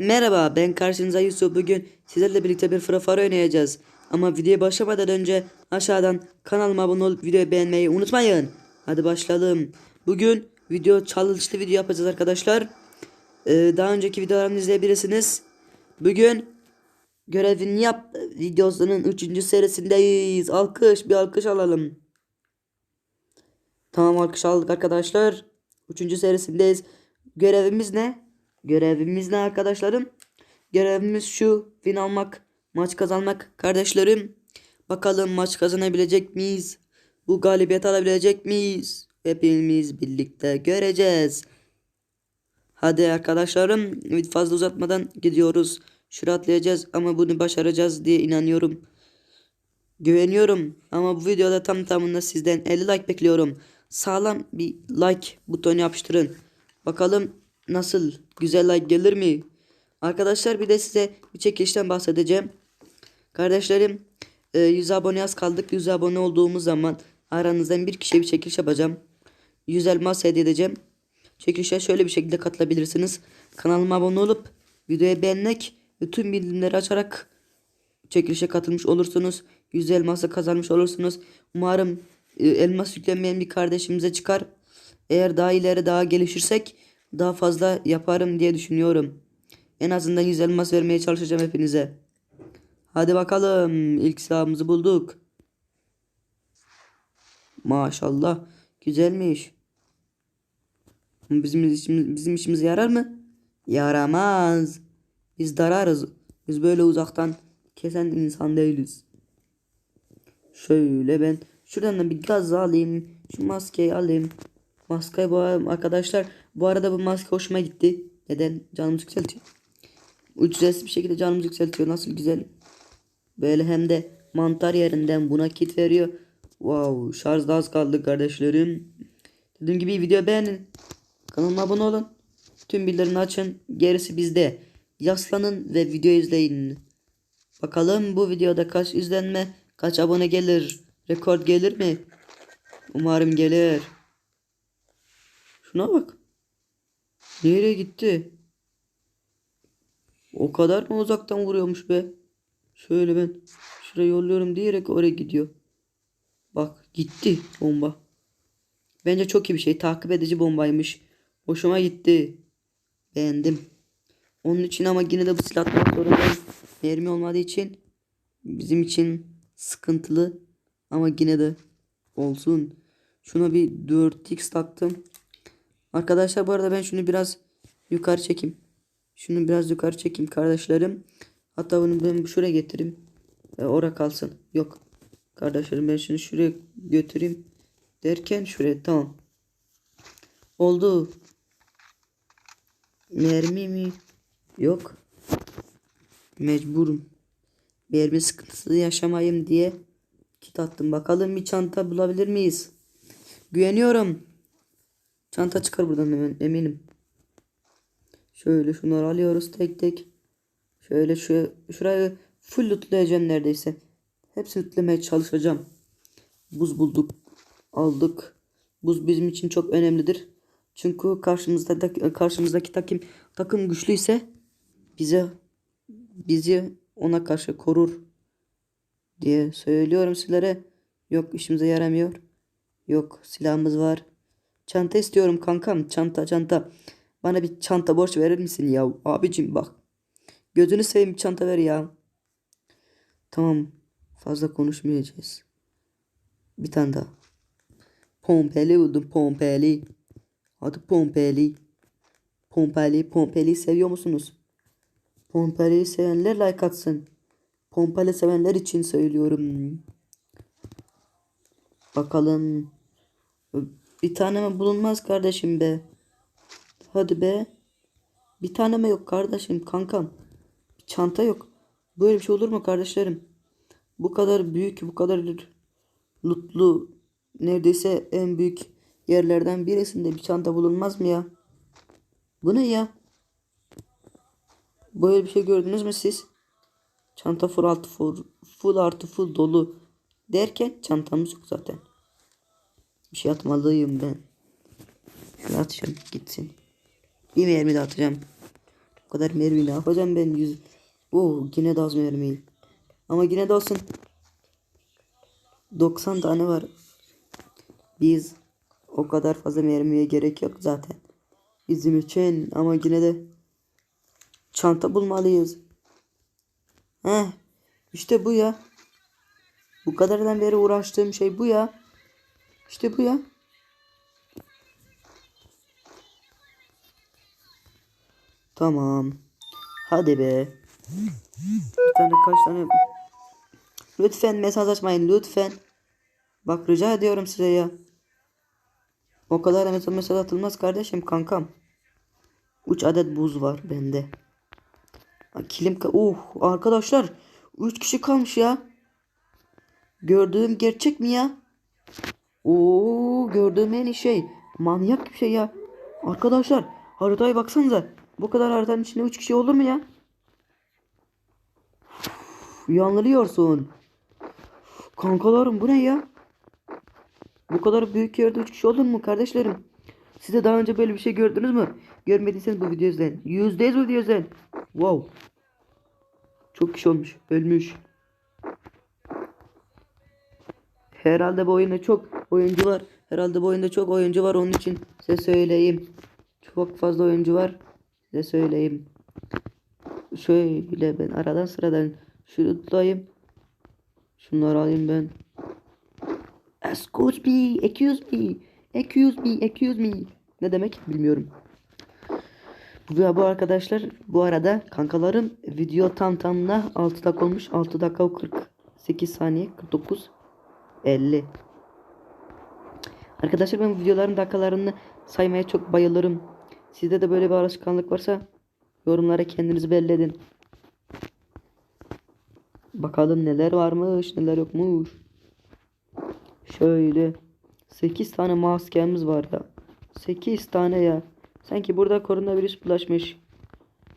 Merhaba ben karşınızda Yusuf. Bugün sizlerle birlikte bir Fire oynayacağız. Ama videoya başlamadan önce aşağıdan kanalıma abone olup videoyu beğenmeyi unutmayın. Hadi başlayalım. Bugün video challenge'lı video yapacağız arkadaşlar. Ee, daha önceki videolarımı izleyebilirsiniz. Bugün görevini yap videosunun 3. serisindeyiz. Alkış bir alkış alalım. Tamam alkış aldık arkadaşlar. Üçüncü serisindeyiz. Görevimiz ne? Görevimiz ne arkadaşlarım? Görevimiz şu. Win almak. Maç kazanmak. Kardeşlerim. Bakalım maç kazanabilecek miyiz? Bu galibiyet alabilecek miyiz? Hepimiz birlikte göreceğiz. Hadi arkadaşlarım. Fazla uzatmadan gidiyoruz. Şuraya atlayacağız ama bunu başaracağız diye inanıyorum. Güveniyorum ama bu videoda tam tamına sizden 50 like bekliyorum. Sağlam bir like butonu yapıştırın. Bakalım nasıl güzel like gelir mi? Arkadaşlar bir de size bir çekilişten bahsedeceğim. Kardeşlerim e, 100 abone az kaldık. 100 abone olduğumuz zaman aranızdan bir kişiye bir çekiliş yapacağım. 100 elmas hediye edeceğim. Çekilişe şöyle bir şekilde katılabilirsiniz. Kanalıma abone olup videoya beğenmek ve tüm bildirimleri açarak çekilişe katılmış olursunuz. 100 elması kazanmış olursunuz. Umarım e, elmas yüklenmeyen bir kardeşimize çıkar. Eğer daha ileri daha gelişirsek daha fazla yaparım diye düşünüyorum. En azından 100 elmas vermeye çalışacağım hepinize. Hadi bakalım. İlk silahımızı bulduk. Maşallah. Güzelmiş. Bizim işimiz, bizim işimize yarar mı? Yaramaz. Biz dararız. Biz böyle uzaktan kesen insan değiliz. Şöyle ben şuradan da bir gaz alayım. Şu maskeyi alayım. Maskeyi bu arkadaşlar bu arada bu maske hoşuma gitti. Neden? Canımı yükseltiyor. Ücretsiz bir şekilde canımı yükseltiyor. Nasıl güzel. Böyle hem de mantar yerinden buna kit veriyor. Wow şarj da az kaldı kardeşlerim. Dediğim gibi video beğenin. Kanalıma abone olun. Tüm bildirimleri açın. Gerisi bizde. Yaslanın ve video izleyin. Bakalım bu videoda kaç izlenme, kaç abone gelir? Rekord gelir mi? Umarım gelir. Şuna bak. Nereye gitti? O kadar mı uzaktan vuruyormuş be? Şöyle ben şuraya yolluyorum diyerek oraya gidiyor. Bak gitti bomba. Bence çok iyi bir şey. Takip edici bombaymış. Hoşuma gitti. Beğendim. Onun için ama yine de bu silah atmak zorundayım. Mermi olmadığı için bizim için sıkıntılı. Ama yine de olsun. Şuna bir 4x taktım. Arkadaşlar bu arada ben şunu biraz yukarı çekeyim. Şunu biraz yukarı çekeyim kardeşlerim. Hatta bunu ben şuraya getireyim. E, ora kalsın. Yok. Kardeşlerim ben şunu şuraya götüreyim. Derken şuraya tamam. Oldu. Mermi mi? Yok. Mecburum. Mermi sıkıntısı yaşamayayım diye kit attım. Bakalım bir çanta bulabilir miyiz? Güveniyorum. Çanta çıkar buradan hemen eminim. Şöyle şunları alıyoruz tek tek. Şöyle şu şurayı full lootlayacağım neredeyse. Hepsini lootlamaya çalışacağım. Buz bulduk. Aldık. Buz bizim için çok önemlidir. Çünkü karşımızda karşımızdaki takım takım güçlüyse bize bizi ona karşı korur diye söylüyorum sizlere. Yok işimize yaramıyor. Yok silahımız var. Çanta istiyorum kankam. Çanta çanta. Bana bir çanta borç verir misin ya? Abicim bak. Gözünü seveyim çanta ver ya. Tamam. Fazla konuşmayacağız. Bir tane daha. Pompeli buldum pompeli. Adı pompeli. Pompeli pompeli seviyor musunuz? Pompeli sevenler like atsın. Pompeli sevenler için söylüyorum. Bakalım. Bir tane mi bulunmaz kardeşim be? Hadi be. Bir tane mi yok kardeşim kankam? Çanta yok. Böyle bir şey olur mu kardeşlerim? Bu kadar büyük, bu kadar lutlu, neredeyse en büyük yerlerden birisinde bir çanta bulunmaz mı ya? Bu ne ya? Böyle bir şey gördünüz mü siz? Çanta full artı full, full artı full dolu derken çantamız yok zaten. Bir şey atmalıyım ben. Şunu atacağım gitsin. Bir mermi de atacağım. Bu kadar mermi ne yapacağım ben? Yüz... Oo yine de az mermi. Ama yine de olsun. 90 tane var. Biz o kadar fazla mermiye gerek yok zaten. Bizim için ama yine de çanta bulmalıyız. Heh, işte bu ya. Bu kadardan beri uğraştığım şey bu ya. İşte bu ya. Tamam. Hadi be. Bir tane kaç tane. Lütfen mesaj açmayın lütfen. Bak rica ediyorum size ya. O kadar da mesaj, mesaj atılmaz kardeşim kankam. 3 adet buz var bende. Kilim uh arkadaşlar 3 kişi kalmış ya. Gördüğüm gerçek mi ya? Oo gördüğüm en iyi şey. Manyak bir şey ya. Arkadaşlar haritaya baksanıza. Bu kadar haritanın içinde 3 kişi olur mu ya? Uf, Yanılıyorsun. Kankalarım bu ne ya? Bu kadar büyük yerde 3 kişi olur mu kardeşlerim? Siz de daha önce böyle bir şey gördünüz mü? Görmediyseniz bu videoyu izleyin. %100 bu videoyu izleyin. Wow. Çok kişi olmuş. Ölmüş. Herhalde bu oyunda çok oyuncu var. Herhalde bu oyunda çok oyuncu var. Onun için size söyleyeyim. Çok fazla oyuncu var. Size söyleyeyim. Şöyle ben aradan sıradan şunu tutayım. Şunları alayım ben. Excuse me, excuse me, excuse me, excuse me. Ne demek bilmiyorum. Bu, bu arkadaşlar bu arada kankalarım video tam tamına 6 dakika olmuş. 6 dakika 48 saniye 49 50. Arkadaşlar ben videoların dakikalarını saymaya çok bayılırım. Sizde de böyle bir alışkanlık varsa yorumlara kendinizi belli edin. Bakalım neler varmış neler yokmuş. Şöyle 8 tane maskemiz var ya. 8 tane ya. Sanki burada koronavirüs bulaşmış.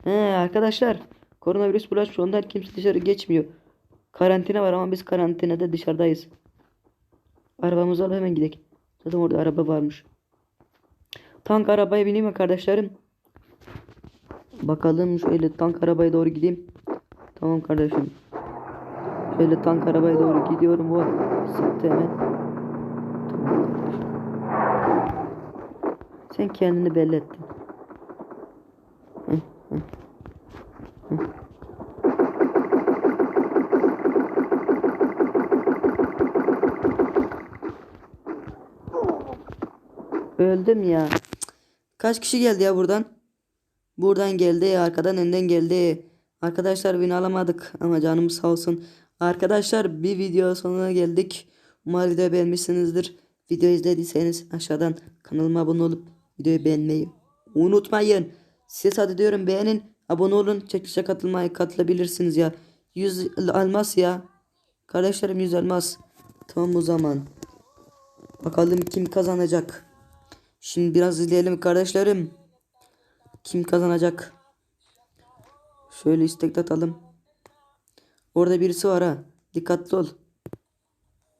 He arkadaşlar koronavirüs bulaşmış ondan kimse dışarı geçmiyor. Karantina var ama biz karantinada dışarıdayız. Arabamızı alıp hemen gidelim. Zaten orada araba varmış. Tank arabaya bineyim mi kardeşlerim? Bakalım şöyle tank arabaya doğru gideyim. Tamam kardeşim. Şöyle tank arabaya doğru gidiyorum. Bu sıktı. Sen kendini belli ettin. Öldüm ya. Kaç kişi geldi ya buradan? Buradan geldi, arkadan önden geldi. Arkadaşlar win alamadık ama canım sağ olsun. Arkadaşlar bir video sonuna geldik. Umarım videoyu beğenmişsinizdir. Video izlediyseniz aşağıdan kanalıma abone olup videoyu beğenmeyi unutmayın. Size sadece diyorum beğenin, abone olun, çekilişe katılmayı katılabilirsiniz ya. 100 almaz ya. Kardeşlerim 100 almaz. Tamam o zaman. Bakalım kim kazanacak. Şimdi biraz izleyelim kardeşlerim. Kim kazanacak? Şöyle istek atalım. Orada birisi var ha. Dikkatli ol.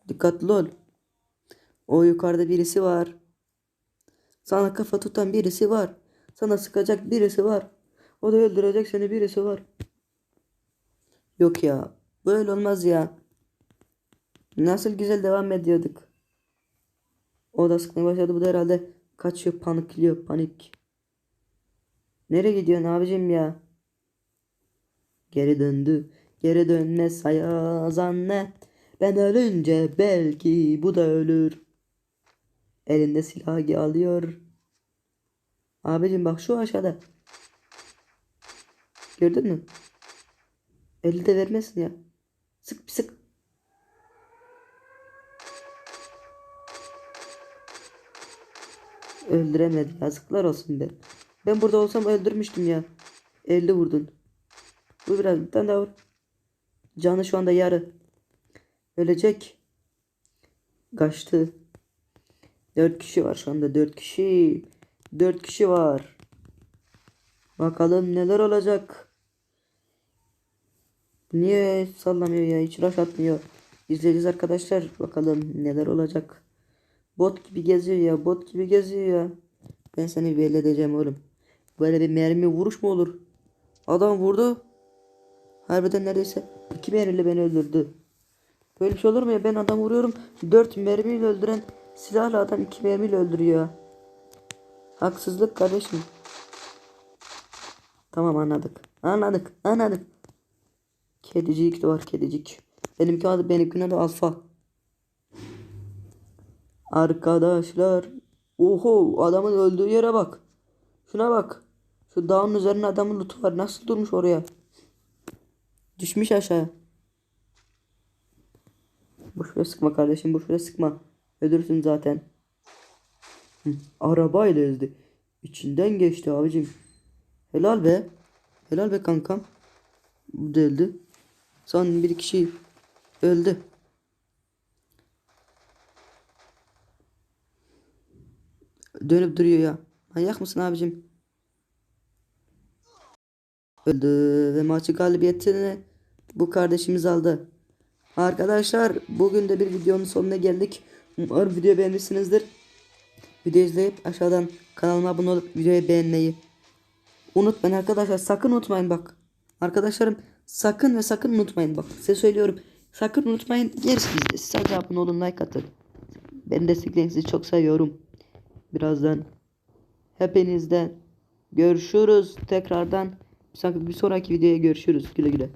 Dikkatli ol. O yukarıda birisi var. Sana kafa tutan birisi var. Sana sıkacak birisi var. O da öldürecek seni birisi var. Yok ya. Böyle olmaz ya. Nasıl güzel devam ediyorduk. O da sıkmaya başladı. Bu da herhalde kaçıyor panikliyor panik. Nereye gidiyorsun abicim ya? Geri döndü. Geri dönmez sayaz anne. Ben ölünce belki bu da ölür. Elinde silahı alıyor. Abicim bak şu aşağıda. Gördün mü? Eli de vermesin ya. Sık sık. Öldüremedi. Yazıklar olsun be. Ben burada olsam öldürmüştüm ya. 50 vurdun. Bu biraz bir tane daha vur. Canı şu anda yarı. Ölecek. Kaçtı. 4 kişi var şu anda. 4 kişi. 4 kişi var. Bakalım neler olacak. Niye sallamıyor ya? Hiç rush atmıyor. İzleyeceğiz arkadaşlar. Bakalım neler olacak. Bot gibi geziyor ya. Bot gibi geziyor ya. Ben seni belli edeceğim oğlum. Böyle bir mermi vuruş mu olur? Adam vurdu. Harbiden neredeyse iki mermiyle beni öldürdü. Böyle bir şey olur mu ya? Ben adam vuruyorum. Dört mermiyle öldüren silahla adam iki mermiyle öldürüyor. Haksızlık kardeşim. Tamam anladık. Anladık. Anladık. Kedicik de var kedicik. Benimki adı benimkine de alfa. Arkadaşlar. Oho adamın öldüğü yere bak. Şuna bak. Şu dağın üzerine adamın lootu var. Nasıl durmuş oraya? Düşmüş aşağı. Boşuna sıkma kardeşim. Boşuna sıkma. Ölürsün zaten. Hı, arabayla ezdi. İçinden geçti abicim. Helal be. Helal be kankam. Bu da öldü. Son bir kişi öldü. Dönüp duruyor ya. Manyak mısın abicim? Öldü ve maçı galibiyetini bu kardeşimiz aldı. Arkadaşlar bugün de bir videonun sonuna geldik. Umarım video beğenmişsinizdir. Video izleyip aşağıdan kanalıma abone olup videoyu beğenmeyi unutmayın arkadaşlar. Sakın unutmayın bak. Arkadaşlarım sakın ve sakın unutmayın bak. Size söylüyorum. Sakın unutmayın. Gerisi bizde. Sadece abone olun like atın. Beni destekleyin sizi çok seviyorum. Birazdan hepinizden görüşürüz tekrardan. Bir sonraki videoya görüşürüz. Güle güle.